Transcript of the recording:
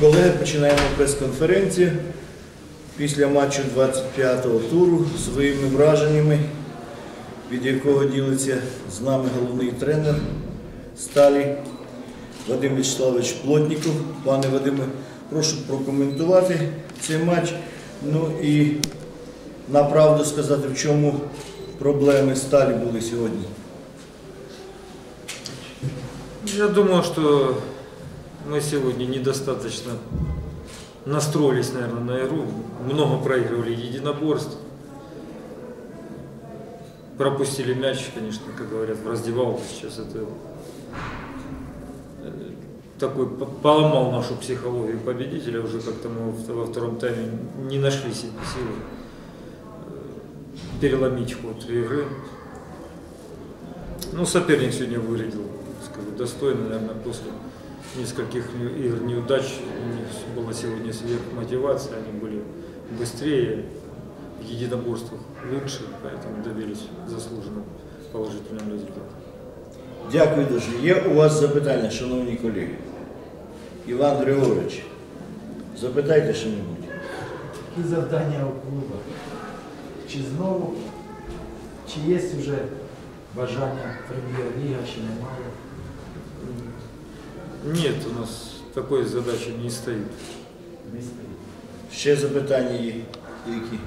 Колеги, починаємо прес-конференцію після матчу 25-го туру своїми враженнями, від якого ділиться з нами головний тренер Сталі Вадим Вячеславович Плотніков. Пане Вадиме, прошу прокоментувати цей матч. Ну і на правду сказати, в чому проблеми Сталі були сьогодні. Я думаю, что мы сегодня недостаточно настроились, наверное, на игру. Много проигрывали единоборств. Пропустили мяч, конечно, как говорят, в раздевалку сейчас это э, такой по- поломал нашу психологию победителя. Уже как-то мы во- во втором тайме не нашли себе силы э, переломить ход игры. Ну, соперник сегодня выглядел, скажу, достойно, наверное, после нескольких не- игр неудач. У них была сегодня сверхмотивация, они были быстрее, в единоборствах лучше, поэтому добились заслуженного положительного результата. Дякую дуже. Є у вас запитання, шановні колеги? Іван Григорович, запитайте що-небудь. Які завдання у клуба? Чи знову, чи є вже бажання прем'єр-ліга, чи немає? Нет, у нас такой задачи не стоит. Не стоїть. Ще запитання є? Які?